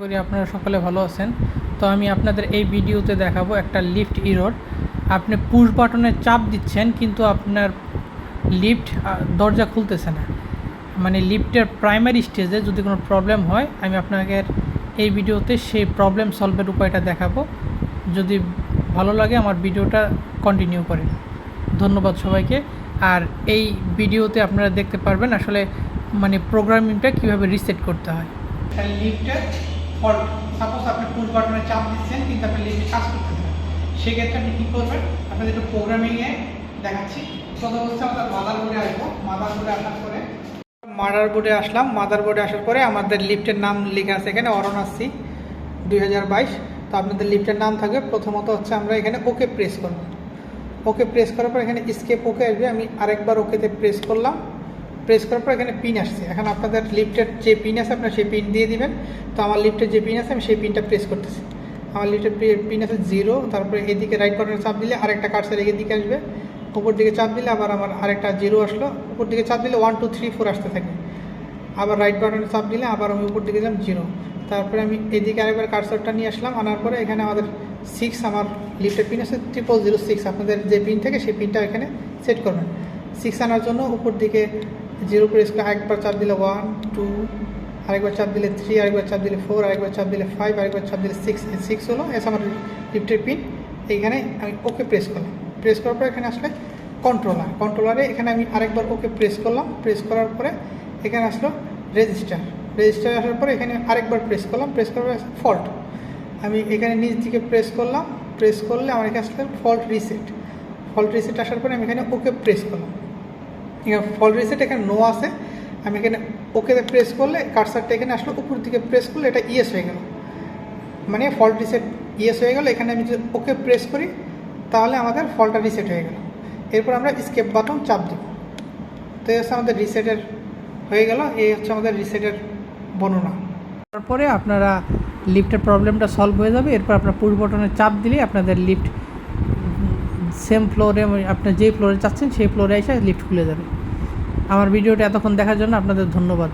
করি, আপনারা সকলে ভালো আছেন। তো আমি আপনাদের এই ভিডিওতে দেখাবো একটা লিফট ইরোর আপনি পুশ বাটনে চাপ দিচ্ছেন, কিন্তু আপনার লিফট দরজা খুলতেছে না। মানে লিফটের প্রাইমারি স্টেজে যদি কোনো প্রবলেম হয়, আমি আপনাকে এই ভিডিওতে সেই প্রবলেম সলভের উপায়টা দেখাবো। যদি ভালো লাগে, আমার ভিডিওটা কন্টিনিউ করেন। ধন্যবাদ সবাইকে। আর এই ভিডিওতে আপনারা দেখতে পারবেন আসলে মানে প্রোগ্রামিংটা কীভাবে রিসেট করতে হয়। লিফটের ফল্ট সাপোজ আপনি পুশ বাটনে চাপ দিচ্ছেন, কিন্তু আপনি লিফটে কাজ করতেছে না সেক্ষেত্রে আপনি কী করবেন? আপনাদের একটু প্রোগ্রামিংয়ে দেখাচ্ছি প্রথম হচ্ছে আমাদের মাদার বোর্ডে আসব। মাদার বোর্ডে আসার পরে মাদার বোর্ডে আসলাম। মাদার বোর্ডে আসার পরে আমাদের লিফটের নাম লেখা আছে এখানে অরণাসি দুই হাজার বাইশ। তো আপনাদের লিফটের নাম থাকবে। প্রথমত হচ্ছে আমরা এখানে ওকে প্রেস করব। ওকে প্রেস করার পর এখানে স্কেপ ওকে আসবে। আমি আরেকবার ওকেতে প্রেস করলাম। প্রেস করার পর এখানে পিন আসছে। এখন আপনাদের লিফটের যে পিন আছে, আপনার সেই পিন দিয়ে দিবেন। তো আমার লিফটের যে পিন আছে, আমি সেই পিনটা প্রেস করতেছি। আমার লিফটের পিন আছে জিরো তারপরে এদিকে রাইট বাটনে চাপ দিলে আরেকটা কার্সার এদিকে আসবে। উপর দিকে চাপ দিলে আবার আমার আরেকটা জিরো আসলো। উপর দিকে চাপ দিলে ওয়ান টু থ্রি ফোর আসতে থাকে। আবার রাইট বাটনে চাপ দিলে আবার আমি উপর দিকে যাম জিরো তারপরে আমি এদিকে আরেকবার কার্সারটা নিয়ে আসলাম। আনার পরে এখানে আমাদের সিক্স আমার লিফটের পিন আছে ট্রিপল জিরো সিক্স আপনাদের যে পিন থাকে, সেই পিনটা এখানে সেট করবেন। সিক্স আনার জন্য উপর দিকে জিরো করে আরেকবার চাপ দিলে ওয়ান টু আরেকবার চাপ দিলে থ্রি আরেকবার চাপ দিলে ফোর আরেকবার চাপ দিলে ফাইভ আরেকবার চাপ দিলে সিক্স সিক্স হলো, এস আমার লিফটের পিন এইখানে আমি ওকে প্রেস করলাম। প্রেস করার পর এখানে আসলে কন্ট্রোলার কন্ট্রোলারে এখানে আমি আরেকবার ওকে প্রেস করলাম। প্রেস করার পরে এখানে আসলো রেজিস্টার রেজিস্টার আসার পরে এখানে আরেকবার প্রেস করলাম। প্রেস করার পরে ফল্ট আমি এখানে নিচ দিকে প্রেস করলাম। প্রেস করলে আমার এখানে আসলে ফল্ট রিসেট ফল্ট রিসেট আসার পরে আমি এখানে ওকে প্রেস করলাম। ফল্ট রিসেট এখানে নো আছে। আমি এখানে ওকেতে প্রেস করলে কার্সারটা এখানে আসলো, উপর দিকে প্রেস করলে এটা ইয়েস হয়ে গেল। মানে ফল্ট রিসেট ইয়েস হয়ে গেল, এখানে আমি যদি ওকে প্রেস করি, তাহলে আমাদের ফলটা রিসেট হয়ে গেল। এরপর আমরা স্কেপ বাটন চাপ দেব। তো এই হচ্ছে আমাদের রিসেটের হয়ে গেল, এই হচ্ছে আমাদের রিসেটের বর্ণনা। তারপরে আপনারা লিফটের প্রবলেমটা সলভ হয়ে যাবে। এরপর আপনার পুশ বটনে চাপ দিলেই আপনাদের লিফট সেম ফ্লোরে আপনি যে ফ্লোরে চাচ্ছেন সেই ফ্লোরে এসে লিফ্ট খুলে যাবে। আমার ভিডিওটা এতক্ষণ দেখার জন্য আপনাদের ধন্যবাদ।